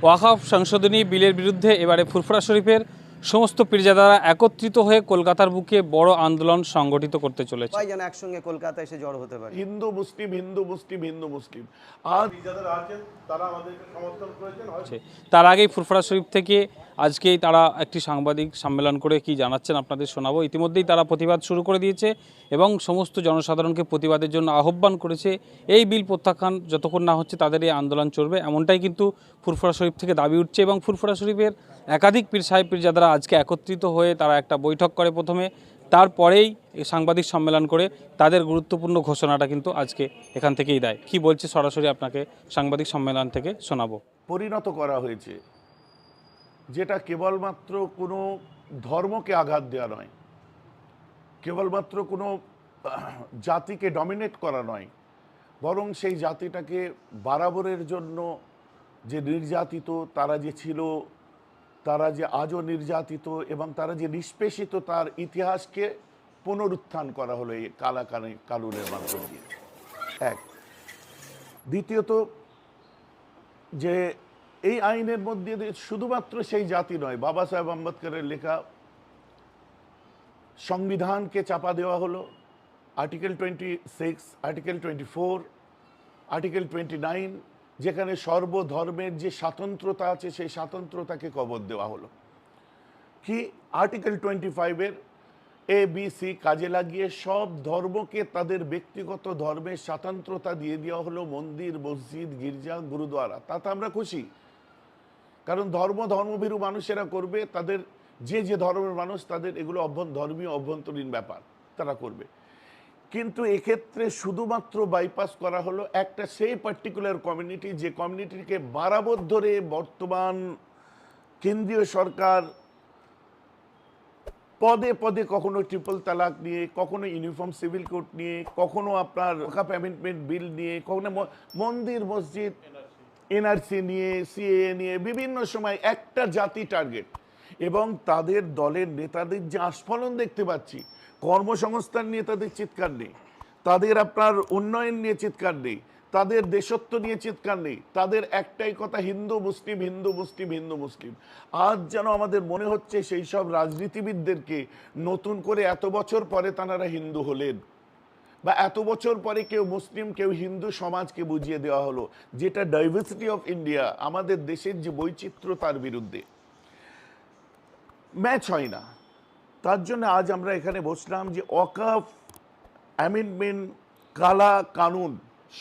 ওয়াকফ সংশোধনী বিলের বিরুদ্ধে এবারে ফুরফুরা শরীফের সমস্ত পীরজাদারা একত্রিত হয়ে কলকাতার বুকে বড় আন্দোলন সংগঠিত করতে চলেছে। সবাই যেন একসঙ্গে কলকাতায় এসে জড় হতে পারে। হিন্দু মুসলিম হিন্দু মুসলিম হিন্দু মুসলিম। আছেন তারা আমাদেরকে সমর্থন করেছেন হয়তো তার আগেই ফুরফুরা শরীফ থেকে আজকেই তারা একটি সাংবাদিক সম্মেলন করে কি জানাচ্ছেন আপনাদের শোনাবো। ইতিমধ্যেই তারা প্রতিবাদ শুরু করে দিয়েছে এবং সমস্ত জনসাধারণকে প্রতিবাদের জন্য আহ্বান করেছে। এই বিল প্রত্যাখ্যান যতক্ষণ না হচ্ছে তাদের এই আন্দোলন চলবে। এমনটাই কিন্তু ফুরফুরা শরীফ থেকে দাবি উঠছে এবং ফুরফুরা শরীফের একাধিক পীর সাহেব পীরজাদারা আজকে একত্রিত হয়ে তারা একটা বৈঠক করে প্রথমে। তারপরেই সাংবাদিক সম্মেলন করে তাদের গুরুত্বপূর্ণ ঘোষণাটা কিন্তু আজকে এখান থেকেই দেয়। কি বলছে সরাসরি আপনাকে সাংবাদিক সম্মেলন থেকে শোনাবো। পরিণত করা হয়েছে, যেটা কেবলমাত্র কোনো ধর্মকে আঘাত দেওয়া নয়, কেবলমাত্র কোনো জাতিকে ডমিনেট করা নয়, বরং সেই জাতিটাকে বারাবরের জন্য যে নির্যাতিত, তারা যে ছিল তারা যে আজও নির্যাতিত এবং তারা যে নিষ্পেষিত তার ইতিহাসকে পুনরুত্থান করা হলো এই কালাকানে কানুনের মাধ্যম। দিয়ে এক। দ্বিতীয়ত, যে এই আইনের মধ্যে শুধুমাত্র সেই জাতি নয়, বাবা সাহেব আম্বেদকরের লেখা সংবিধানকে চাপা দেওয়া হলো, article twenty six, article twenty four, article twenty nine যেখানে সর্বধর্মের যে স্বাতন্ত্রতা আছে, সেই স্বাতন্ত্রতাকে কবর দেওয়া হলো। কি? আর্টিকেল টোয়েন্টি ফাইভের এ বি সি কাজে লাগিয়ে সব ধর্মকে তাদের ব্যক্তিগত ধর্মের স্বাতন্ত্রতা দিয়ে দেওয়া হলো। মন্দির, মসজিদ, গির্জা গুরুদ্বারা তাতে আমরা খুশি। কারণ ধর্ম, ধর্মভীরু মানুষেরা করবে, তাদের যে যে ধর্মের মানুষ, তাদের এগুলো অভ্যন, ধর্মীয় অভ্যন্তরীণ ব্যাপার তারা করবে। কিন্তু এক্ষেত্রে শুধুমাত্র বাইপাস করা হলো একটা সেই পার্টিকুলার কমিউনিটি যে কমিউনিটিকে বারাবর ধরে বর্তমান কেন্দ্রীয় সরকার পদে পদে কখনো ট্রিপল তালাক নিয়ে, কখনো ইউনিফর্ম সিভিল কোড নিয়ে, কখনো আপনার কাপ অ্যামেন্ডমেন্ট বিল নিয়ে, কখনো মন্দির, মসজিদ এনআরসি নিয়ে সিএ নিয়ে, বিভিন্ন সময় একটা জাতি টার্গেট এবং তাদের দলের নেতাদের যে আস্ফলন দেখতে পাচ্ছি কর্মসংস্থান নিয়ে তাদের চিৎকার নেই। তাদের আপনার উন্নয়ন নিয়ে চিৎকার নেই। তাদের দেশত্ব নিয়ে চিৎকার নেই। তাদের একটাই কথা, হিন্দু, মুসলিম হিন্দু মুসলিম হিন্দু, মুসলিম। আজ যেন আমাদের মনে হচ্ছে সেই সব রাজনীতিবিদদেরকে নতুন করে এত বছর পরে তাঁরা হিন্দু হলেন বা এত বছর পরে কেউ মুসলিম, কেউ হিন্দু সমাজকে বুঝিয়ে দেওয়া হলো, যেটা ডাইভার্সিটি অফ ইন্ডিয়া আমাদের দেশের যে বৈচিত্র্য তার বিরুদ্ধে। ম্যাচ হয় না। তার জন্য আজ আমরা এখানে বসলাম যে অকাফ অ্যামেন্ডমেন্ট কালা কানুন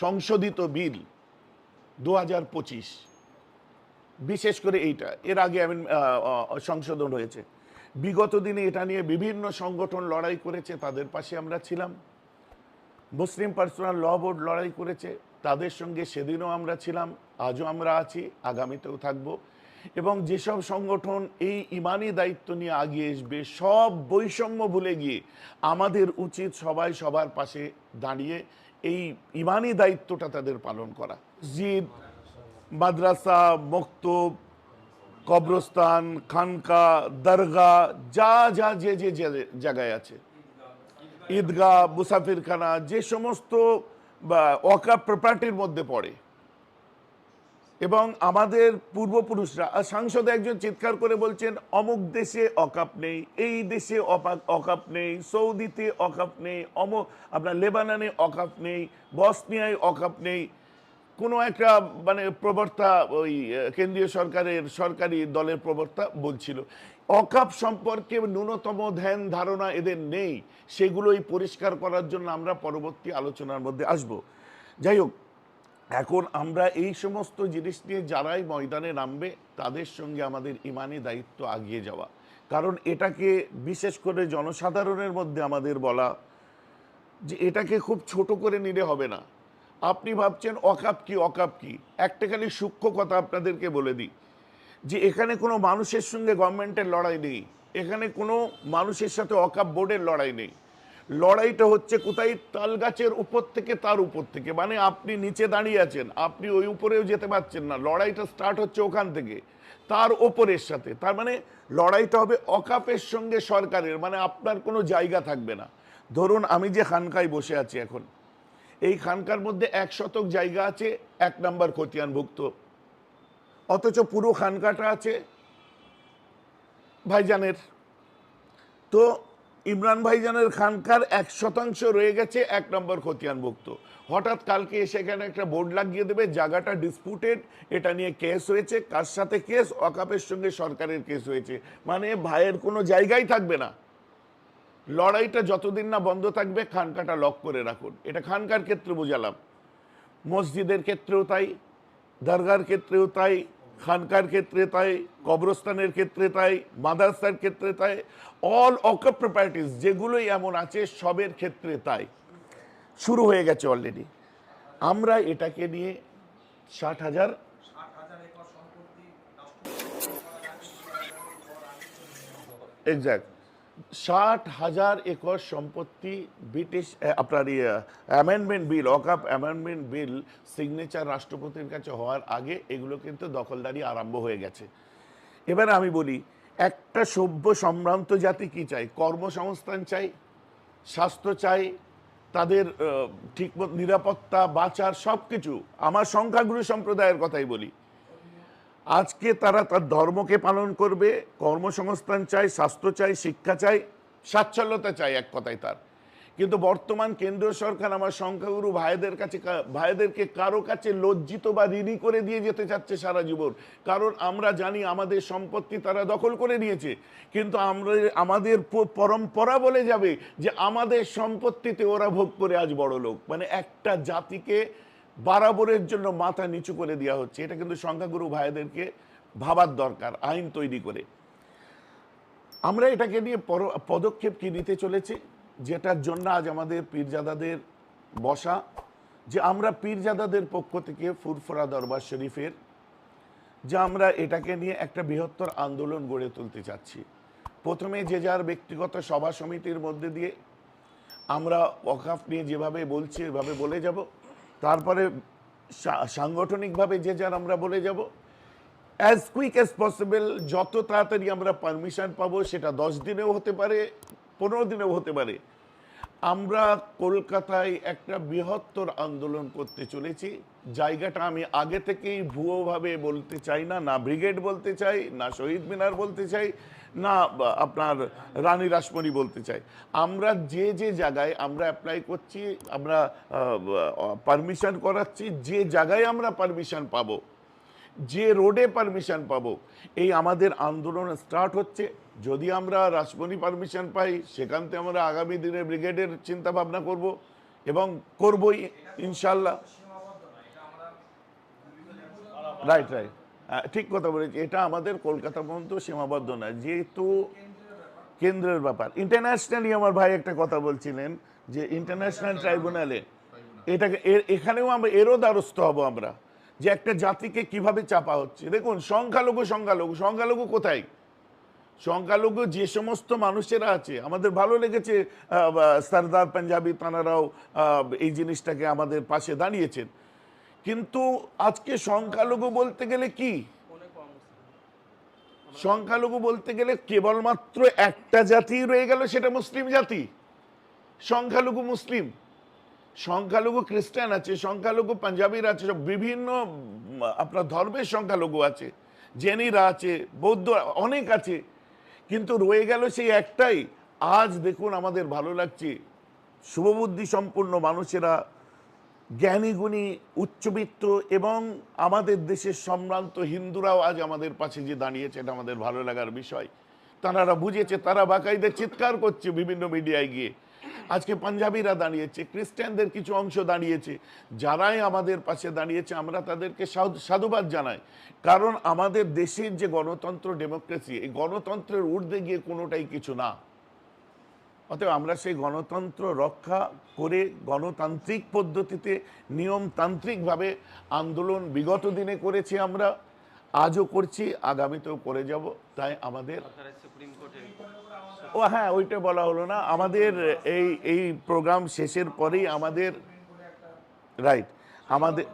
সংশোধিত বিল দু বিশেষ করে এইটা। এর আগে সংশোধন হয়েছে। বিগত দিনে এটা নিয়ে বিভিন্ন সংগঠন লড়াই করেছে, তাদের পাশে আমরা ছিলাম। মুসলিম পার্সোনাল ল বোর্ড লড়াই করেছে, তাদের সঙ্গে সেদিনও আমরা ছিলাম। আজও আমরা আছি, আগামীতেও থাকব। এবং যেসব সংগঠন এই ইমানি দায়িত্ব নিয়ে আগিয়ে আসবে, সব বৈষম্য ভুলে গিয়ে আমাদের উচিত সবাই সবার পাশে দাঁড়িয়ে এই ইমানি দায়িত্বটা তাদের পালন করা। জিদ, মাদ্রাসা, মক্তব, কবরস্থান, খানকা দরগা যা যা, যে যে জায়গায় আছে। ঈদগাহ, মুসাফিরখানা, যে সমস্ত বা অকাপ প্রপার্টির মধ্যে পড়ে। এবং আমাদের পূর্বপুরুষরা সাংসদে একজন চিৎকার করে বলছেন, অমুক দেশে অকাপ নেই, এই দেশে অকাপ নেই, সৌদিতে অকাপ নেই অমুক আপনার লেবাননে অকাপ নেই, বসনিয়ায় অকাপ নেই। কোনো একটা মানে প্রবর্তা ওই কেন্দ্রীয় সরকারের, সরকারি দলের প্রবর্তা বলছিল, অকাপ সম্পর্কে ন্যূনতম ধ্যান, ধারণা এদের নেই, সেগুলোই পরিষ্কার করার জন্য আমরা পরবর্তী আলোচনার মধ্যে আসব। যাই হোক এখন আমরা এই সমস্ত জিনিস নিয়ে যারাই ময়দানে নামবে, তাদের সঙ্গে আমাদের ইমানি দায়িত্ব আগিয়ে যাওয়া। কারণ এটাকে বিশেষ করে জনসাধারণের মধ্যে আমাদের বলা যে এটাকে খুব ছোট করে নিলে হবে না। আপনি ভাবছেন, অকাপ কি অকাপ কি? একটা খালি সূক্ষ্ম কথা আপনাদেরকে বলে দিই, যে এখানে কোনো মানুষের সঙ্গে গভর্নমেন্টের লড়াই নেই, এখানে কোনো মানুষের সাথে অকাপ বোর্ডের লড়াই নেই। লড়াইটা হচ্ছে কোথায়? তাল গাছের উপর থেকে, তার উপর থেকে। মানে আপনি নিচে দাঁড়িয়ে আছেন, আপনি ওই উপরেও যেতে পারছেন না। লড়াইটা স্টার্ট হচ্ছে ওখান থেকে, তার ওপরের সাথে। তার মানে লড়াইটা হবে অকাপের সঙ্গে সরকারের মানে আপনার কোনো জায়গা থাকবে না। ধরুন আমি যে খানকায় বসে আছি এখন, এই খানকার মধ্যে এক শতক জায়গা আছে, এক নাম্বার খতিয়ানভুক্ত। অথচ পুরো খানকাটা আছে ভাইজানের। তো ইমরান ভাইজানের খানকার এক শতাংশ রয়ে গেছে এক নম্বর খতিয়ানভুক্ত। হঠাৎ কালকে এসে এখানে একটা বোর্ড লাগিয়ে দেবে, জায়গাটা ডিসপুটেড এটা নিয়ে কেস হয়েছে। কার সাথে কেস? অকাপের সঙ্গে সরকারের কেস হয়েছে। মানে ভাইয়ের কোনো জায়গাই থাকবে না। লড়াইটা যতদিন না বন্ধ থাকবে, খানকাটা লক করে রাখুন। এটা খানকার ক্ষেত্রে বোঝালাম। মসজিদের ক্ষেত্রেও তাই, দরগার ক্ষেত্রেও তাই খানকার ক্ষেত্রে তাই, কবরস্থানের ক্ষেত্রে তাই, মাদ্রাসার ক্ষেত্রে তাই অল অকাপ প্রপার্টিস যেগুলোই এমন আছে সবের ক্ষেত্রে তাই। শুরু হয়ে গেছে অলরেডি আমরা এটাকে নিয়ে ষাট হাজার এক্স্যাক্ট ষাট হাজার একর সম্পত্তি ব্রিটিশ আপনার অ্যামেন্ডমেন্ট বিল অকাপ অ্যামেন্ডমেন্ট বিল সিগনেচার রাষ্ট্রপতির কাছে হওয়ার আগে এগুলো কিন্তু দখলদারি আরম্ভ হয়ে গেছে। এবার আমি বলি, একটা সভ্য সম্ভ্রান্ত জাতি কি চাই কর্মসংস্থান চাই স্বাস্থ্য চাই তাদের ঠিকমতো নিরাপত্তা, বাঁচার সব কিছু আমার সংখ্যাগুরু সম্প্রদায়ের কথাই বলি। আজকে তারা তার ধর্মকে পালন করবে, কর্মসংস্থান চাই, স্বাস্থ্য চাই, শিক্ষা চাই স্বাচ্ছল্যতা চাই এক কথায় তার। কিন্তু বর্তমান কেন্দ্রীয় সরকার আমার সংখ্যাগুরু ভাইদের কাছে ভাইদেরকে কারও কাছে লজ্জিত বা ঋণী করে দিয়ে যেতে চাচ্ছে সারা জীবন। কারণ আমরা জানি আমাদের সম্পত্তি তারা দখল করে নিয়েছে। কিন্তু আমরা, আমাদের পরম্পরা বলে যাবে যে আমাদের সম্পত্তিতে ওরা ভোগ করে আজ বড় লোক মানে একটা জাতিকে বারাবরের জন্য মাথা নিচু করে দেওয়া হচ্ছে। এটা কিন্তু সংখ্যাগুরু ভাইদেরকে ভাবার দরকার, আইন তৈরি করে। আমরা এটাকে নিয়ে পদক্ষেপ কি নিতে চলেছি? যেটার জন্য আজ আমাদের পীরজাদাদের বসা, যে আমরা পীরজাদাদের পক্ষ থেকে ফুরফুরা দরবার শরীফের, যে আমরা এটাকে নিয়ে একটা বৃহত্তর আন্দোলন গড়ে তুলতে চাচ্ছি। প্রথমে যে যার ব্যক্তিগত সভা সমিতির মধ্যে দিয়ে আমরা ওয়াকাফ নিয়ে যেভাবে বলছি, এভাবে বলে যাব। তারপরে সাংগঠনিকভাবে যে যার আমরা বলে যাব। অ্যাজ কুইক অ্যাজ পসিবল যত তাড়াতাড়ি আমরা পারমিশন পাবো, সেটা দশ দিনেও হতে পারে, পনেরো দিনেও হতে পারে। আমরা কলকাতায় একটা বৃহত্তর আন্দোলন করতে চলেছি। জায়গাটা আমি আগে থেকেই ভুয়োভাবে বলতে চাই না না ব্রিগেড বলতে চাই, না শহীদ মিনার বলতে চাই, না আপনার রানী রাসমণি বলতে চাই। আমরা যে যে জায়গায় আমরা অ্যাপ্লাই করছি, আমরা পারমিশন করাচ্ছি, যে জায়গায় আমরা পারমিশন পাবো, যে রোডে পারমিশন পাবো, এই আমাদের আন্দোলন স্টার্ট হচ্ছে। যদি আমরা রাসমণি পারমিশন পাই, সেখান থেকে আমরা আগামী দিনে ব্রিগেডের চিন্তা ভাবনা করব এবং করবই, ইনশাল্লাহ। রাইট রাইট ঠিক কথা বলেছি। এটা আমাদের কলকাতা পর্যন্ত সীমাবদ্ধ না। যেহেতু কেন্দ্রের ব্যাপার। ইন্টারন্যাশনালি আমার ভাই একটা কথা বলছিলেন যে ইন্টারন্যাশনাল ট্রাইব্যুনালে এটাকে এখানেও আমরা, এরও দ্বারস্থ হব আমরা। যে একটা জাতিকে কীভাবে চাপা হচ্ছে। দেখুন, সংখ্যালঘু সংখ্যালঘু। সংখ্যালঘু কোথায়? সংখ্যালঘু যে সমস্ত মানুষেরা আছে, আমাদের ভালো লেগেছে সর্দার পাঞ্জাবি, তানারাও এই জিনিসটাকে আমাদের পাশে দাঁড়িয়েছেন। কিন্তু আজকে সংখ্যালঘু বলতে গেলে কি? সংখ্যালঘু বলতে গেলে কেবলমাত্র একটা জাতি রয়ে গেল, সেটা মুসলিম জাতি। সংখ্যালঘু মুসলিম, সংখ্যালঘু খ্রিস্টান আছে, সংখ্যালঘু পাঞ্জাবির আছে, সব বিভিন্ন, আপনার ধর্মের সংখ্যালঘু আছে, জেনিরা আছে, বৌদ্ধ অনেক আছে, কিন্তু রয়ে গেল সেই একটাই। আজ দেখুন আমাদের ভালো লাগছে, শুভবুদ্ধি সম্পন্ন মানুষেরা জ্ঞানী গুণী উচ্চবিত্ত এবং আমাদের দেশের সম্ভ্রান্ত হিন্দুরাও আজ আমাদের পাশে যে দাঁড়িয়েছে, এটা আমাদের ভালো লাগার বিষয়। তারা বুঝেছে, তারা বাকাইদের চিৎকার করছে বিভিন্ন মিডিয়ায় গিয়ে। আজকে পাঞ্জাবিরা দাঁড়িয়েছে, খ্রিস্টানদের কিছু অংশ দাঁড়িয়েছে। যারাই আমাদের পাশে দাঁড়িয়েছে, আমরা তাদেরকে সাধু- সাধুবাদ জানাই। কারণ আমাদের দেশের যে গণতন্ত্র, ডেমোক্রেসি, এই গণতন্ত্রের ঊর্ধ্বে গিয়ে কোনোটাই কিছু না। অতএব আমরা সেই গণতন্ত্র রক্ষা করে গণতান্ত্রিক পদ্ধতিতে নিয়মতান্ত্রিকভাবে আন্দোলন বিগত দিনে করেছি আমরা আজও করছি আগামীতেও করে যাব তাই আমাদের ও হ্যাঁ ওইটা বলা হলো না আমাদের এই এই প্রোগ্রাম শেষের পরেই আমাদের রাইট আমাদের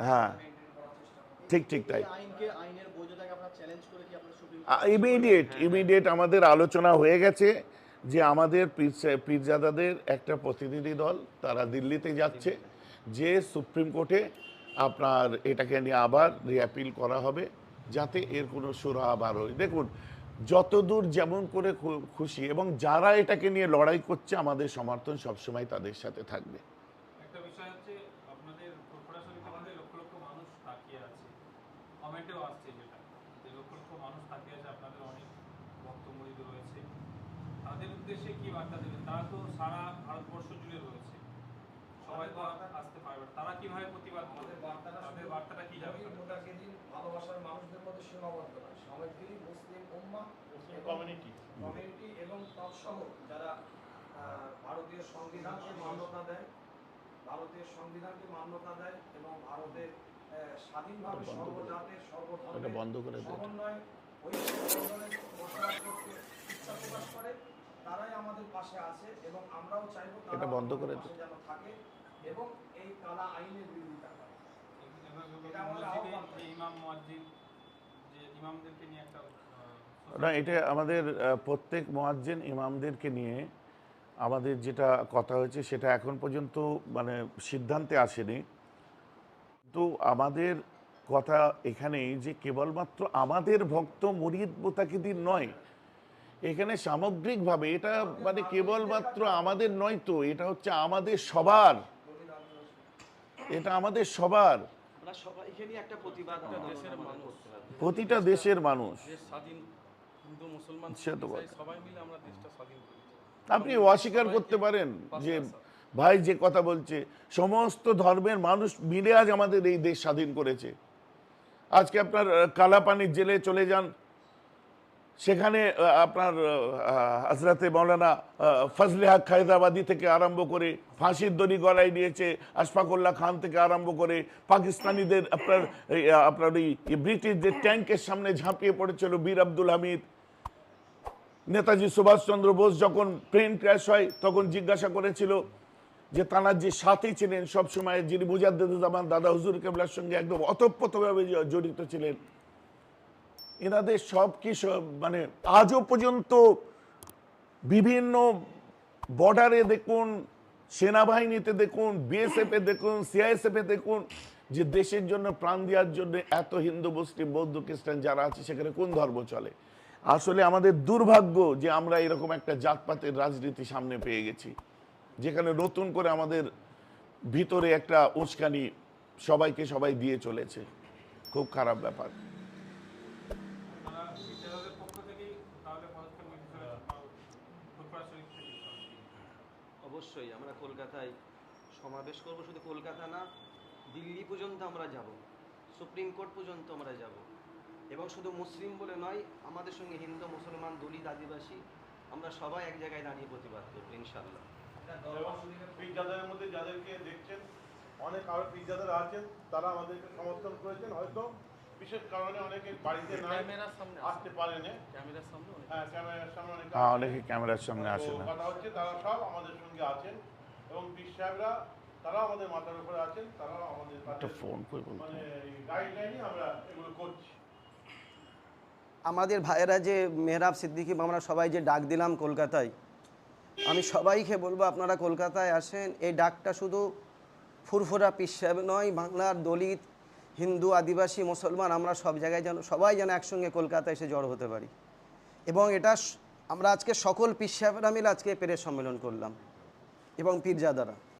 হ্যাঁ ঠিক ঠিক তাই। ইমিডিয়েট ইমিডিয়েট আমাদের আলোচনা হয়ে গেছে যে আমাদের পীর- পীরজাদাদের একটা প্রতিনিধি দল তারা দিল্লিতে যাচ্ছে, যে সুপ্রিম কোর্টে আপনার এটাকে নিয়ে আবার রিঅ্যাপিল করা হবে, যাতে এর কোনো সুরা আবার হয়। দেখুন, যতদূর যেমন করে খুশি এবং যারা এটাকে নিয়ে লড়াই করছে, আমাদের সমর্থন সবসময় তাদের সাথে থাকবে একটা বিষয় হচ্ছে আপনাদের সরাসরি আমাদের লক্ষ লক্ষ মানুষ তাকিয়ে আছে কমেন্টেও আসছে যেটা যে লক্ষ লক্ষ মানুষ তাকিয়ে আছে আপনাদের অনেক ভক্ত মুরিদ রয়েছে তাদের উদ্দেশ্যে কি বার্তা দেবেন তারা তো সারা ভারতবর্ষ জুড়ে রয়েছে। সবাই তো আর আসতে পারবে না। তারা কীভাবে প্রতিবাদ করবে? তাদের বার্তাটা কি যাবে দিন ভালোবাসার মানুষদের মধ্যে সীমাবদ্ধ নয় সামগ্রিক মুসলিম উম্মা কমিউনিটি কমিউনিটি এবং তৎসহ যারা ভারতীয় সংবিধানকে মান্যতা দেয় ভারতীয় সংবিধানকে মান্যতা দেয় এবং ভারতের আহ, স্বাধীনভাবে সর্বজাতের সর্বধর্মের বন্ধ করে দে। সমন্বয় ঐক্য বসবাস করতে ইচ্ছা প্রকাশ করে। তারাই আমাদের পাশে আছে এবং আমরাও চাইব এটা বন্ধ করে যেন থাকে এবং এই কালা আইনের বিরোধিতা করে। এটা আমাদের মসজিদে আহ্বান। যে ইমাম যে ইমামদেরকে নিয়ে একটা না এটা আমাদের প্রত্যেক মোয়াজ্জেন ইমামদেরকে নিয়ে আমাদের যেটা কথা হয়েছে সেটা এখন পর্যন্ত মানে সিদ্ধান্তে আসেনি। তো আমাদের কথা এখানেই যে কেবলমাত্র আমাদের ভক্ত মুরিদ মোতাকিদিন নয় এখানে সামগ্রিকভাবে এটা মানে কেবলমাত্র আমাদের নয় তো এটা হচ্ছে আমাদের সবার। এটা আমাদের সবার। আমরা সবাইকে নিয়ে একটা প্রতিবাদ দেশের মানুষ। প্রতিটা দেশের মানুষ। দেশ স্বাধীন হিন্দু মুসলমান সে তো শিখ, বটে। ইসাই সবাই মিলে আমরা দেশটা স্বাধীন করেছি আপনি অস্বীকার করতে পারেন যে ভাই যে কথা বলছে সমস্ত ধর্মের মানুষ মিলে আজ আমাদের এই দেশ স্বাধীন করেছে। আজকে আপনার কালাপানির জেলে চলে যান সেখানে আপনার হজরতে মৌলানা ফজলে হক খায়দাবাদী থেকে আরম্ভ করে ফাঁসির দড়ি গলায় নিয়েছে, আশফাকুল্লাহ খান থেকে আরম্ভ করে পাকিস্তানিদের আপনার আপনার এই এই ব্রিটিশদের ট্যাঙ্কের সামনে ঝাঁপিয়ে পড়েছিল বীর আব্দুল হামিদ। নেতাজি সুভাষচন্দ্র বোস যখন প্লেন ক্র্যাশ হয়, তখন জিজ্ঞাসা করেছিল যে তানার যে সাথী ছিলেন, সবসময় যিনি মুজাদ্দুজ্জামান দাদা, হুজুর কেবলার সঙ্গে একদম অতপ্রতভাবে জড়িত ছিলেন। এনাদের সব কি মানে আজও পর্যন্ত বিভিন্ন বর্ডারে দেখুন, সেনাবাহিনীতে দেখুন বিএসএফে দেখুন সিআইএসএফে দেখুন, যে দেশের জন্য, প্রাণ দেওয়ার জন্য এত হিন্দু, মুসলিম, বৌদ্ধ, খ্রিস্টান যারা আছে, সেখানে কোন ধর্ম চলে? আসলে আমাদের দুর্ভাগ্য যে আমরা এরকম একটা জাতপাতের রাজনীতি সামনে পেয়ে গেছি, যেখানে নতুন করে আমাদের ভিতরে একটা উস্কানি সবাইকে সবাই দিয়ে চলেছে। খুব খারাপ ব্যাপার তারা বিদ্যালয়ের পক্ষ থেকেই তাহলে পদক্ষেপ নিতে চলেছে ফুরফুরা শরীফ থেকে অবশ্যই আমরা কলকাতায় সমাবেশ করব, শুধু কলকাতা না, দিল্লি পর্যন্ত আমরা যাব, সুপ্রিম কোর্ট পর্যন্ত আমরা যাব। এবং শুধু মুসলিম বলে নয়, আমাদের সঙ্গে হিন্দু, মুসলমান, দলিত, আদিবাসী, আমরা সবাই এক জায়গায় দাঁড়িয়ে প্রতিবাদ করব ইনশাল্লাহ মধ্যে যাদেরকে দেখছেন, অনেক আরও পিজ্জাদের আছেন, তারা আমাদেরকে সমর্থন করেছেন, হয়তো বিশেষ কারণে অনেকে বাড়িতে নাই ক্যামেরার সামনে আসতে পারেনি। ক্যামেরার সামনে হ্যাঁ ক্যামেরার সামনে অনেকে হ্যাঁ আসেন। অনেকে ক্যামেরার সামনে আসে না কথা হচ্ছে তারা সব আমাদের সঙ্গে আছেন এবং পীর সাহেবরা তারা আমাদের মাথার উপরে আছেন তারা আমাদের একটা ফোন করে বলতে মানে গাইডলাইনে আমরা এগুলো করছি। আমাদের ভাইয়েরা যে মেহরাব সিদ্দিকি আমরা সবাই যে ডাক দিলাম কলকাতায় আমি সবাইকে বলব আপনারা কলকাতায় আসেন। এই ডাকটা শুধু ফুরফুরা পিস সাহেব নয় বাংলার দলিত হিন্দু, আদিবাসী, মুসলমান, আমরা সব জায়গায় যেন, সবাই যেন একসঙ্গে কলকাতায় এসে জড় হতে পারি। এবং এটা আমরা আজকে সকল সাহেবরা মিলে আজকে পেরে সম্মেলন করলাম। এবং পীরজাদারা।